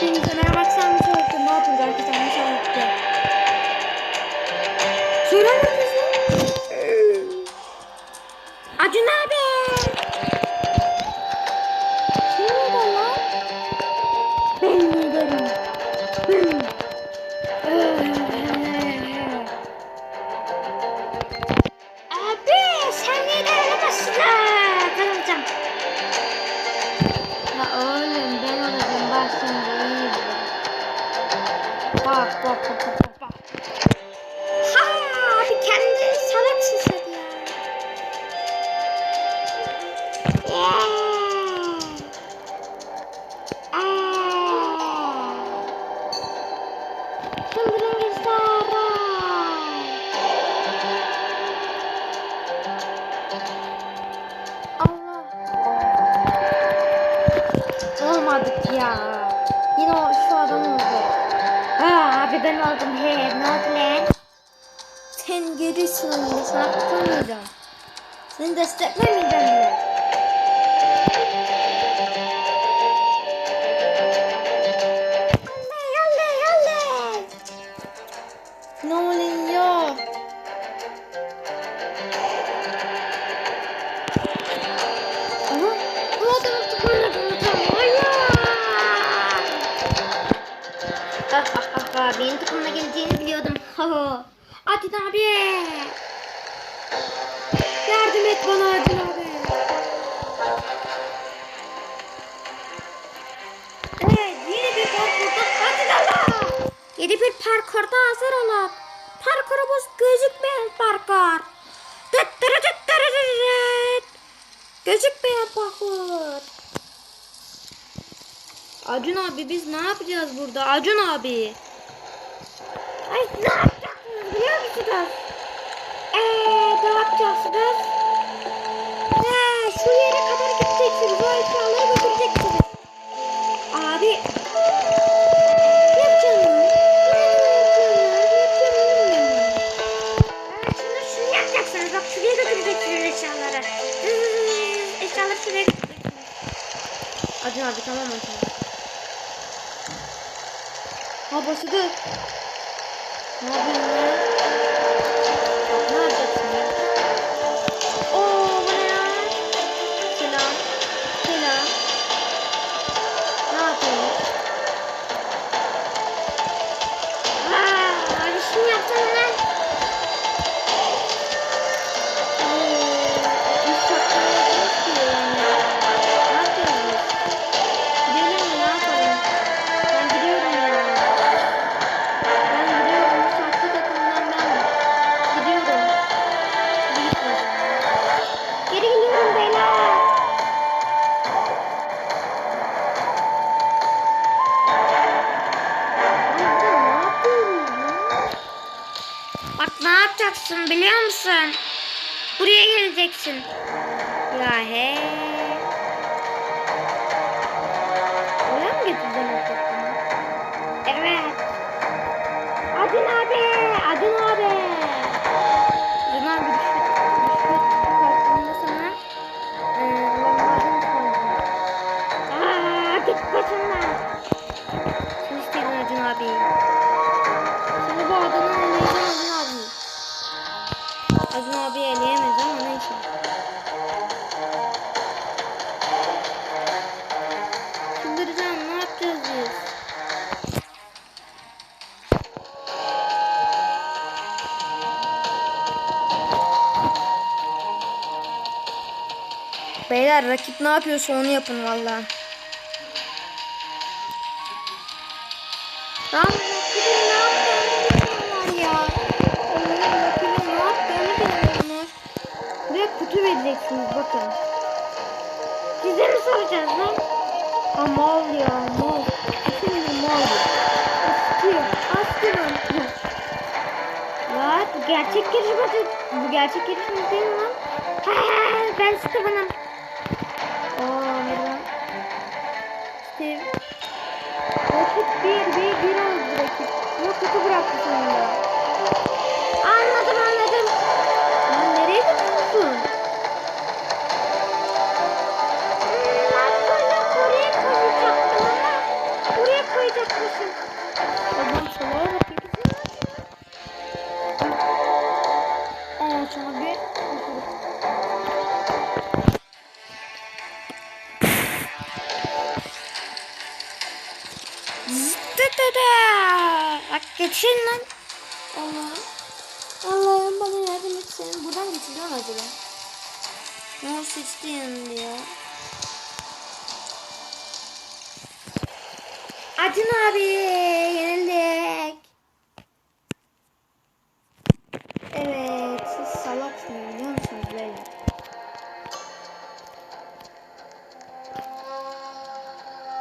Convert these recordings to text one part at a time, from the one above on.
Merhaba akşam bir soğuktu. Ne yapıyoruz arkadaşlar? Ne soğuktu? Söylemediniz Olmadık ya. Yine o şu adam oldu. Ha abi ben aldım he. Ne oldu lan? Sen görürsün onu. Sana katılmayacağım. Seni desteklemeyeceğim bile. Benim takımına geleceğini biliyordum. Adin abi. Yardım et bana Adin abi. Evet yeni bir parkurda Adin Allah. Yeni bir parkurda hazır olun. Parkurumuz gözükmeyen parkur. Gözükmeyen parkur. Acun abi biz ne yapacağız burada? Acun abi. Ay ne yapacaksınız biliyor musunuz? Eee ne yapacaksınız? He şu yere kadar gideceksiniz. O eşyaları götüreceksiniz. Abi. Acun abi tamam mı? Ha başladı. Ne yapıyorsun yapacaksın biliyor musun? Buraya geleceksin. Ya he. Buraya mı hakikaten? Evet. Adın abi. Beyler rakip ne yapıyorsa onu yapın valla. Lan rakibin ne yaptığını ya. Onların rakibin ne yaptığını bilmiyorlar. Buraya kutu vereceksiniz bakın. Size mi soracağız lan? Ha mal ya mal. Şimdi mal. Astırın. Astırın. Lan bu gerçek yarışmacı. Bu gerçek yarışmacı değil mi lan? Ha, ben Steven'ım. Aa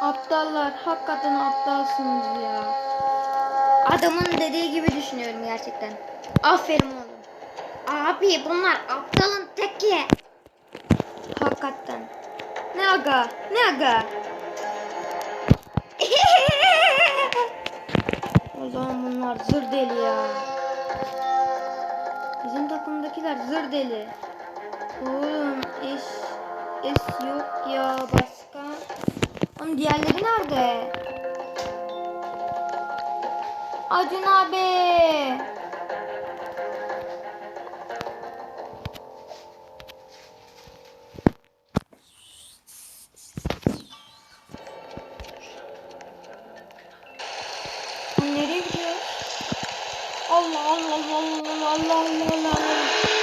Aptallar hakikaten aptalsınız ya. Adamın dediği gibi düşünüyorum gerçekten. Aferin oğlum. Abi bunlar aptalın teki. Hakikaten. Ne aga? Ne aga? o zaman bunlar zır deli ya. Bizim takımdakiler zır deli. Oğlum iş iş yok ya başka. Oğlum diğerleri nerede? Acun abi. Allah Allah Allah Allah Allah Allah Allah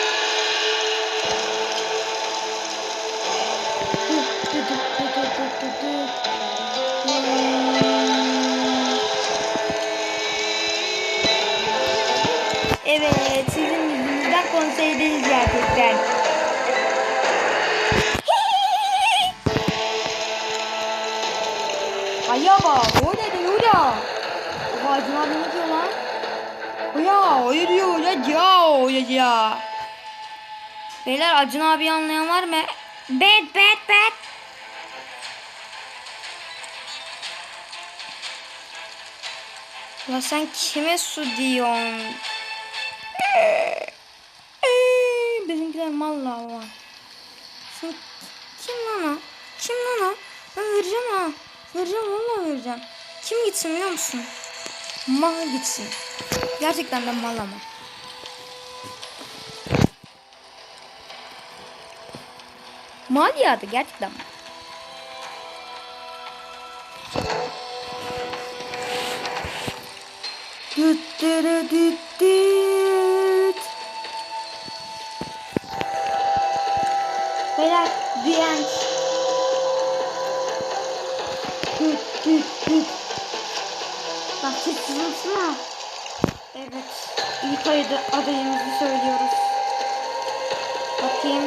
Evet, sizin yüzünüzden konseydeyiz gerçekten. Aya bak, o ne diyor ya? Oha Acun abi ne diyor lan? Ya, o diyor ya, ya, o ya. Beyler Acun abi anlayan var mı? Bet, bet, bet. La sen kime su diyorsun? Bizimkiler malla var. Sen kim lan o? Kim lan o? Ben vereceğim ha. Vereceğim valla vereceğim. Kim gitsin biliyor musun? Mal gitsin. Gerçekten ben mal ama. Mal yağdı gerçekten mal. Düt düt. Beyler the end. Düt düt düt. Bak sessiz olsana. Evet. İlk ayda adayımızı söylüyoruz. Bakayım.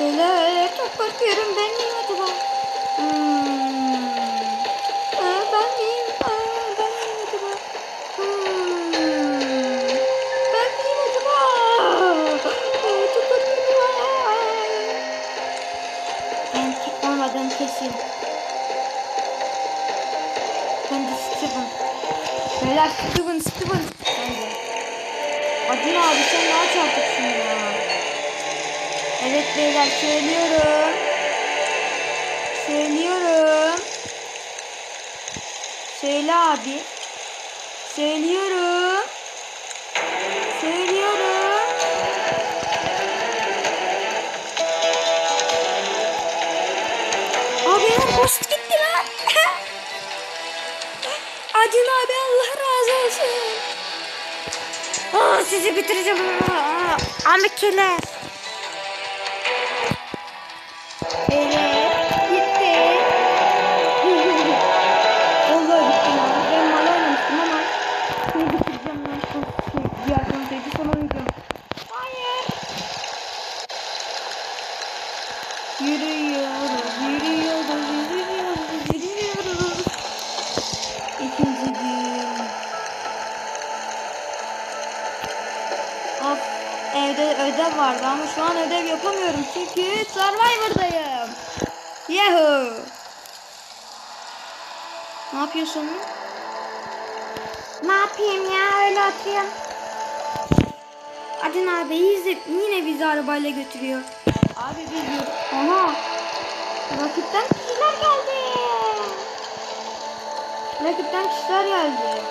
Beyler çok korkuyorum ben miyim acaba? Hmm. Beyler Steven, Steven. Acun abi sen ne şunu ya. Evet beyler söylüyorum. Söylüyorum. Söyle abi. Söylüyorum. Söylüyorum. Abi benim post gitti Acun abi Allah razı olsun. Aa, sizi bitireceğim. Aa. Çünkü Survivor'dayım. Yahoo! Ne yapıyorsun? Ne yapayım ya öyle atıyorum. Acun abi izle, yine bizi arabayla götürüyor. Abi yürü- Aha! Rakipten kişiler geldi. Rakipten kişiler geldi.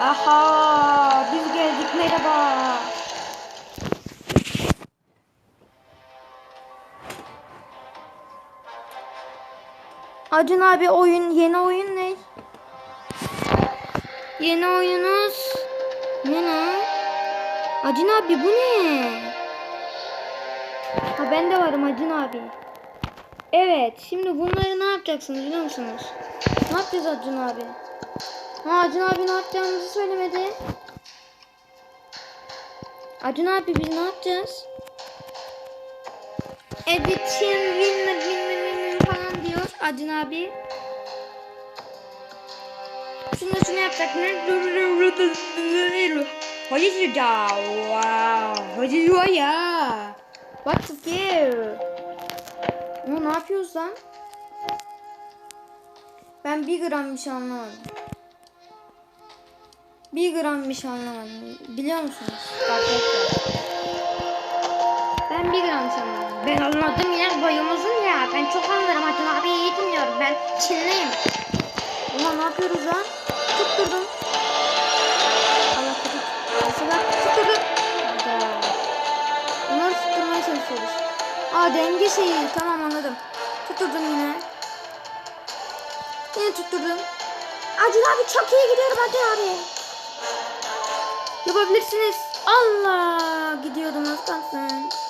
Aha! Biz geldik merhaba. Acun abi oyun yeni oyun ne? Yeni oyunuz ne lan? Acun abi bu ne? Ha ben de varım Acun abi. Evet şimdi bunları ne yapacaksınız biliyor musunuz? Ne yapacağız Acun abi? Ha Acun abi ne yapacağımızı söylemedi. Acun abi biz ne yapacağız? Edition winner winner Acun abi. Şunu şunu yapacak ne? Hayır ya. Wow. Hayır ya. What the? Ama ne yapıyoruz lan? Ben bir gram bir şey anlamadım. Bir gram bir şey anlamadım. Biliyor musunuz? Ben bir gram anlamadım. Ben anladım ya boyumuzun ya. Ben çok anlarım. Acun abi iyi dinliyorum. Ben Çinliyim. Ulan ne yapıyoruz lan? Tutturdum. Allah tutut. Mesela tutturdum. Bunları tutturmaya çalışıyoruz. Aa denge şeyi. Tamam anladım. Tutturdum yine. Yine tutturdum. Acun abi çok iyi gidiyorum Acun abi. Yapabilirsiniz. Allah gidiyordum az.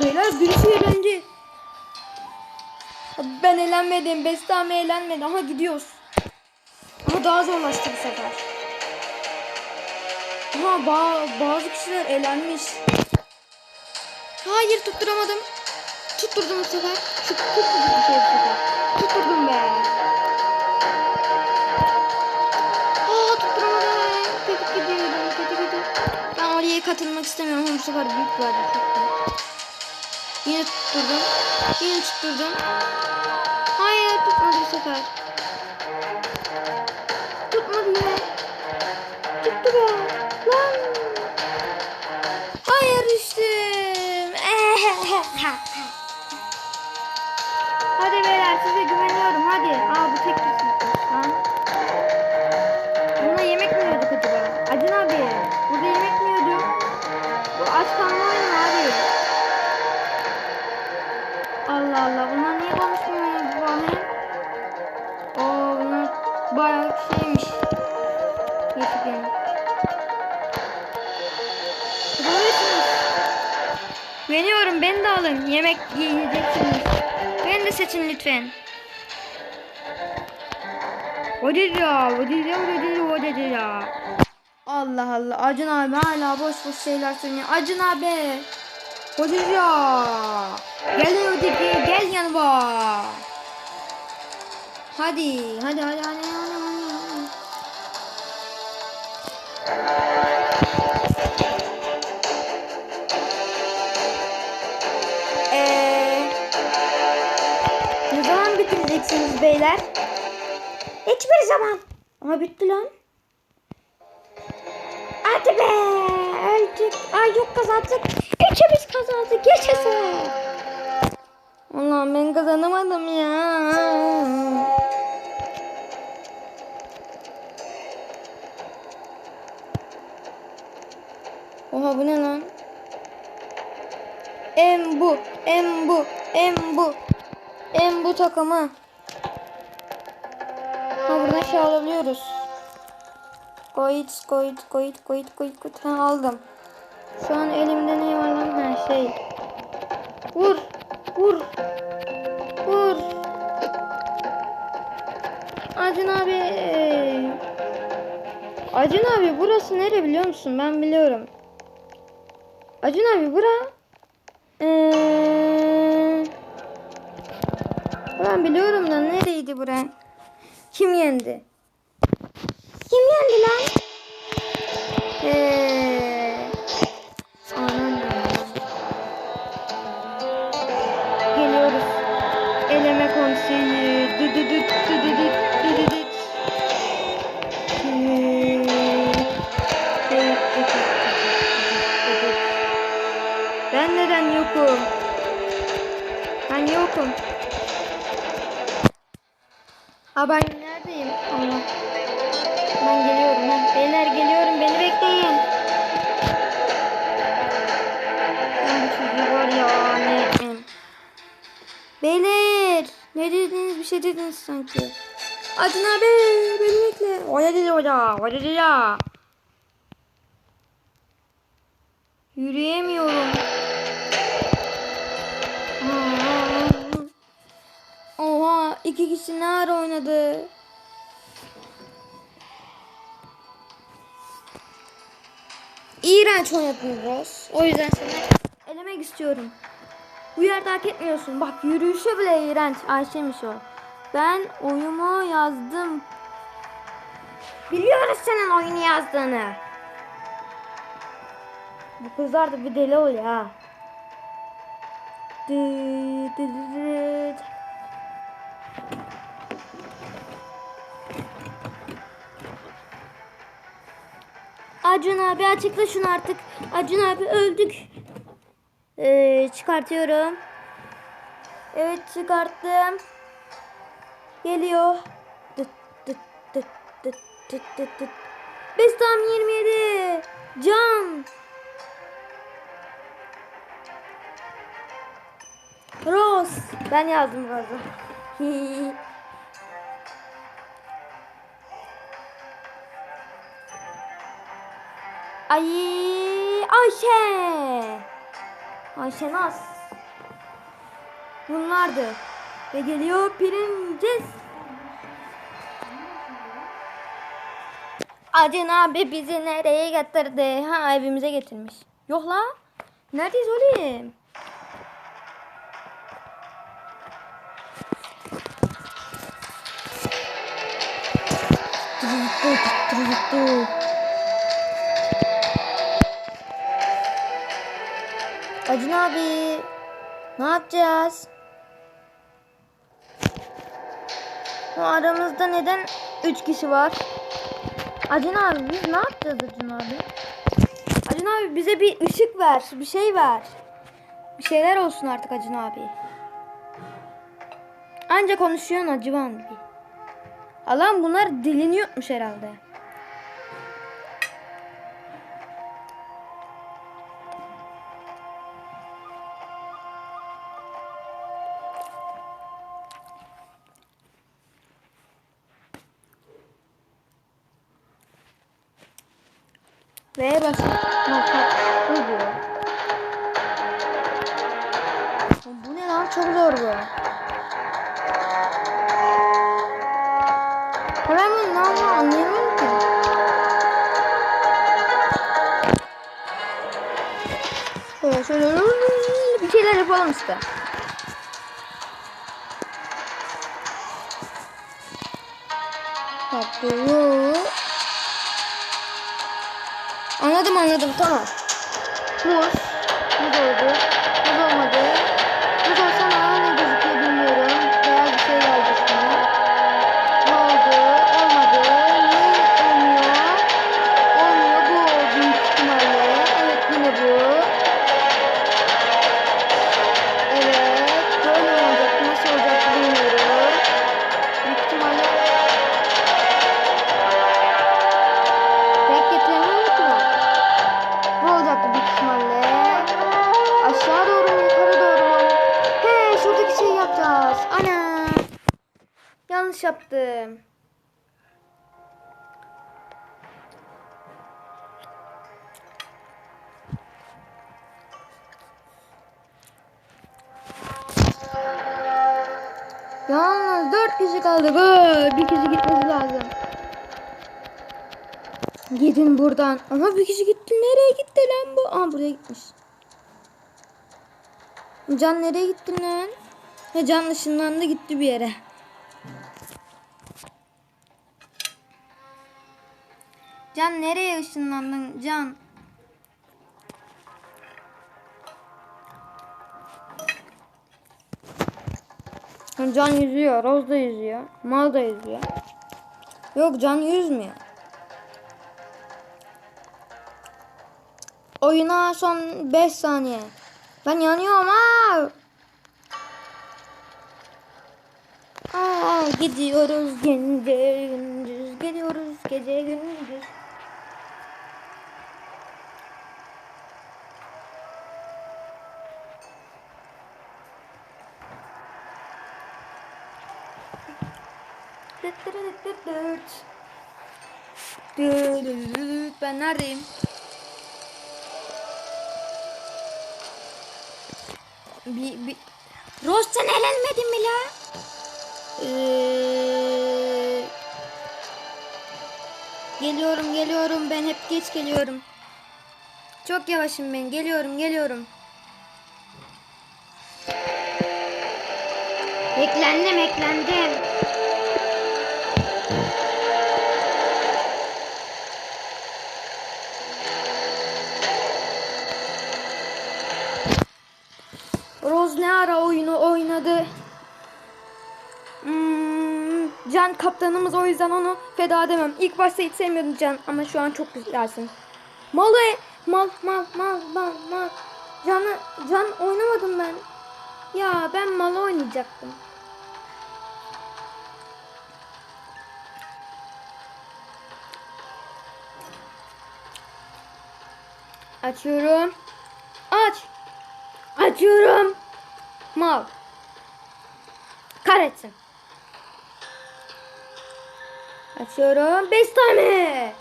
Beyler birisi eğlendi. Ben eğlenmedim. Bestami eğlenmedi. Aha gidiyoruz. Ama daha zorlaştı bu sefer. Aha ba bazı kişiler eğlenmiş. Hayır tutturamadım. Tutturdum bu sefer. Şu tutturdum bir şey bu sefer. Tutturdum be. Aa tutturamadım. Kötü gidiyorum. Kötü gidiyorum. Ben oraya katılmak istemiyorum bu sefer büyük verdi. Çok büyük. Yine tutturdum. Yine tutturdum. Hayır tutmadı bu sefer. Tutmadı yine. Tuttu be. Lan. Hayır düştüm. hadi beyler size güveniyorum hadi. Aa bu tek yemek yiyeceksiniz. Ben de seçin lütfen. O dedi ya, o ya, o ya, o ya. Allah Allah, Acun abi hala boş boş şeyler söylüyor. Acun abi. O ya. Gel o gel yanıma. Hadi, Hadi, hadi, hadi, hadi, hadi. hadi. Beyler? Hiçbir zaman. Ama bitti lan. Hadi be. Öldük. Ay yok kazandık. Üçümüz kazandık. Yaşasın. Allah'ım ben kazanamadım ya. Oha bu ne lan? Em bu, em bu, em bu. Em bu takımı. Alabiliyoruz. Koyut, koyut, koyut, koyut, koyut, koyut. Ha aldım. Şu an elimde ne var lan? Ha şey. Vur, vur, vur. Acun abi. Acun abi burası nere biliyor musun? Ben biliyorum. Acun abi bura. Ee, ben biliyorum da nereydi bura? Kim yendi? geldi lan. Eee. Geliyoruz. Eleme konseyi. Dü. Ben neden yokum? Ben yokum. Acun abi beni bekle. Oya dedi oya. Oya dedi ya. Yürüyemiyorum. Oha iki kişi ne ara oynadı? İğrenç oynadın. O yüzden seni elemek istiyorum. Bu yerde hak etmiyorsun. Bak yürüyüşü bile iğrenç. Ayşe'miş o. Ben oyumu yazdım. Biliyoruz senin oyunu yazdığını. Bu kızlar da bir deli oluyor ha. Acun abi açıkla şunu artık. Acun abi öldük. Ee, çıkartıyorum. Evet çıkarttım. Geliyor. Dıt dıt dıt dıt dıt dıt dıt. Biz tam 27. Can. Rose. Ben yazdım Rose'u. Ay Ayşe. Ayşe Naz. Bunlardı. Ve geliyor pirinciz. Acın abi bizi nereye getirdi? Ha evimize getirmiş. Yok la. Neredeyiz oğlum? Acun abi. Ne yapacağız? Bu aramızda neden 3 kişi var? Acun abi biz ne yapacağız Acun abi? Acun abi bize bir ışık ver, bir şey ver. Bir şeyler olsun artık Acun abi. Anca konuşuyorsun Acun abi. Allah'ım bunlar diliniyormuş herhalde. Ve başla. Bu diyor. Bu ne lan çok zor bu. Hemen bunu ne yapma anlayamıyorum ki. Şöyle şöyle bir şeyler yapalım işte. Bak Anladım anladım tamam. Muz. Yaptım. Yalnız dört kişi kaldı. Böyle bir kişi gitmesi lazım. Gidin buradan. Ama bir kişi gitti. Nereye gitti lan bu? Aa buraya gitmiş. Can nereye gittin lan? He Can ışınlandı gitti bir yere. Can nereye ışınlandın Can? Can yüzüyor, Roz da yüzüyor, Mal da yüzüyor. Yok Can yüzmüyor. Oyuna son 5 saniye. Ben yanıyorum ha. Aa, gidiyoruz gece gündüz. Gidiyoruz gece gündüz. Dıt dırı dıt dıt dıt. Dı dı dı dı dı. Ben neredeyim? Bir, bir... Rose sen elenmedin mi la? Ee... Geliyorum geliyorum ben hep geç geliyorum. Çok yavaşım ben geliyorum geliyorum. Eklendim eklendim. Oynadı? Hmm, Can kaptanımız o yüzden onu feda edemem. İlk başta hiç sevmiyordum Can ama şu an çok güzelsin. Malı mal mal mal mal mal. Canı Can oynamadım ben. Ya ben mal oynayacaktım. Açıyorum. Aç. Açıyorum. Mal. Kahretsin. Açıyorum. Beş tane.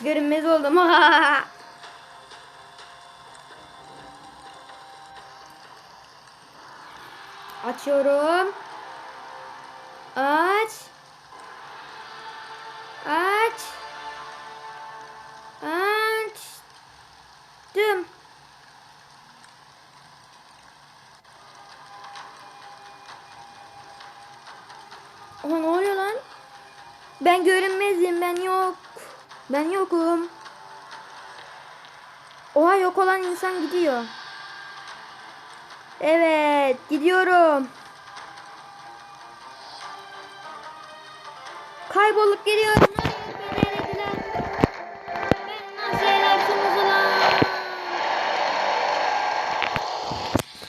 Görünmez oldum. Açıyorum. Aç. Aç. Açtım. Oha ne oluyor lan? Ben görünmezim. Ben yok. Ben yokum. Oha yok olan insan gidiyor. Evet gidiyorum. Kaybolup geliyorum. Hayır, beni nasıl edersiniz ulan?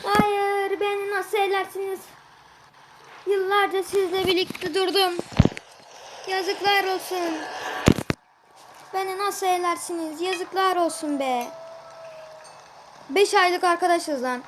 Hayır beni nasıl edersiniz? Yıllarca sizle birlikte durdum. Yazıklar olsun. Beni nasıl eğlersiniz? Yazıklar olsun be. 5 aylık arkadaşız lan.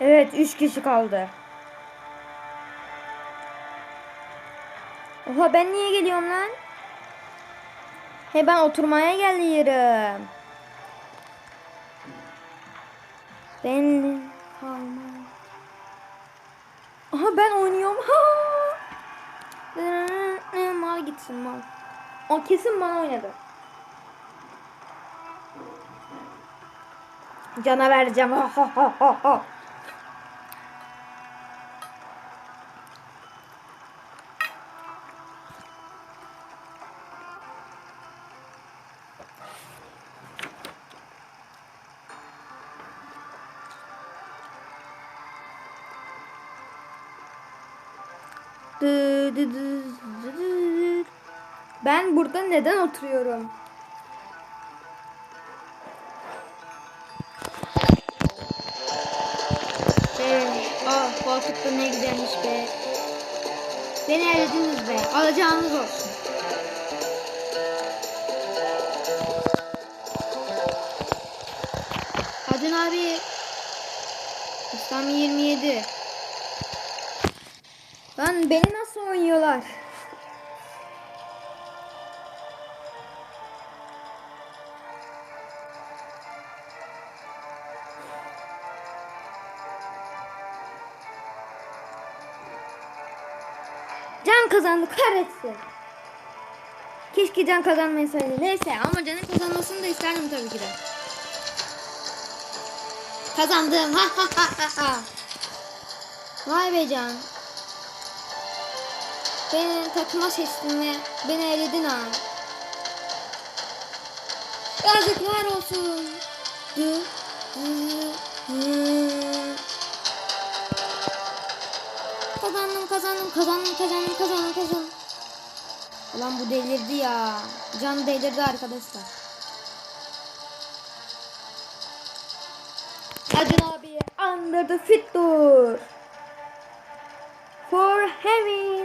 Evet 3 kişi kaldı. Oha ben niye geliyorum lan? He ben oturmaya geliyorum. Ben kalmam. Aha ben oynuyorum. Ha! Mal gitsin mal. O kesin bana oynadı. Cana vereceğim. Ha ha ha ha Ben burada neden oturuyorum? Ee, ah koltukta ne güzelmiş be. Beni elediniz be. Alacağınız olsun. Adın abi. İslam 27. Lan beni nasıl oynuyorlar? Can kazandı kahretsin. Keşke can kazanmayasaydı. Neyse ama canın kazanmasını da isterdim tabii ki de. Kazandım. Ha ha ha ha. Vay be can. Beni takıma seçtin ve beni eledin ha. Yazıklar olsun. Dı, dı, dı. Kazandım kazandım kazandım kazandım kazandım kazandım. Ulan bu delirdi ya. Can delirdi arkadaşlar. Acun abi under the fit door. For having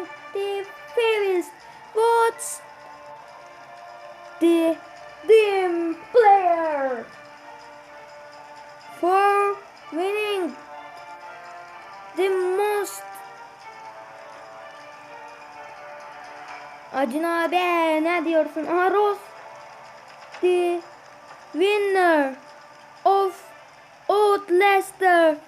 Acun abi ne diyorsun? Aha the winner of Outlester ne?